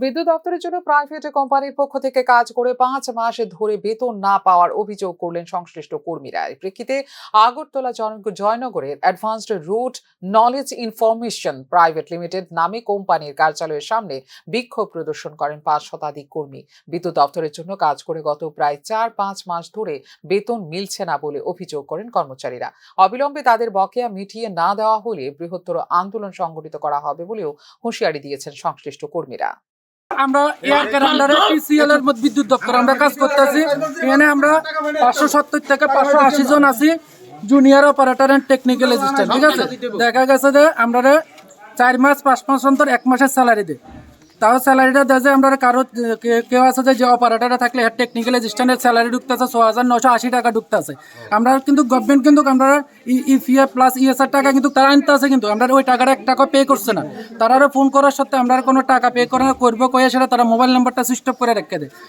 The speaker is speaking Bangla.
বিদ্যুৎ দপ্তরের জন্য প্রাইভেট কোম্পানির পক্ষ থেকে কাজ করে পাঁচ মাস ধরে বেতন না পাওয়ার অভিযোগ করলেন সংশ্লিষ্ট কর্মীরা। এর প্রেক্ষিতে Agartala জয়নগরের advanced route knowledge information private limited নামে কোম্পানির কার্যালয়ের সামনে বিক্ষোভ প্রদর্শন করেন পাঁচ শতাধিক কর্মী। বিদ্যুৎ দপ্তরের জন্য কাজ করে গত প্রায় চার পাঁচ মাস ধরে বেতন মিলছে না বলে অভিযোগ করেন কর্মচারীরা। অবিলম্বে তাদের বকেয়া মিটিয়ে না দেওয়া হলে বৃহত্তর আন্দোলন সংগঠিত করা হবে বলেও হুঁশিয়ারি দিয়েছেন সংশ্লিষ্ট কর্মীরা। আমরা এয়ার আন্ডারে পিসিএল এর মধ্যে বিদ্যুৎ দপ্তর আমরা কাজ করতেছি। এখানে আমরা পাঁচশো সত্তর থেকে পাঁচশো আশি জন আছি junior operator and technical assistant ঠিক আছে? দেখা গেছে যে আমরা চার মাস পাঁচ মাস অন্তর এক মাসের স্যালারি দিই। তাও স্যালারিটা দেয় যে আমরা কারও কেউ আছে যে যে থাকলে থাকলে টেকনিক্যাল অ্যাসিস্ট্যান্টের স্যালারি ঢুকতেছে ছ হাজার নশো আশি টাকা ঢুকতেছে। আমরা কিন্তু গভর্নমেন্ট কিন্তু আমরা ইপিএফ প্লাস ইএসআর টাকা কিন্তু তারা আনতে আছে কিন্তু আমরা ওই টাকাটা এক টাকা পে করছে না। তারা ফোন করার সত্ত্বে আমরা কোনো টাকা পে করে না করব কয়ে সেটা তারা মোবাইল নাম্বারটা সুইচ অফ করে রেখে দেয়।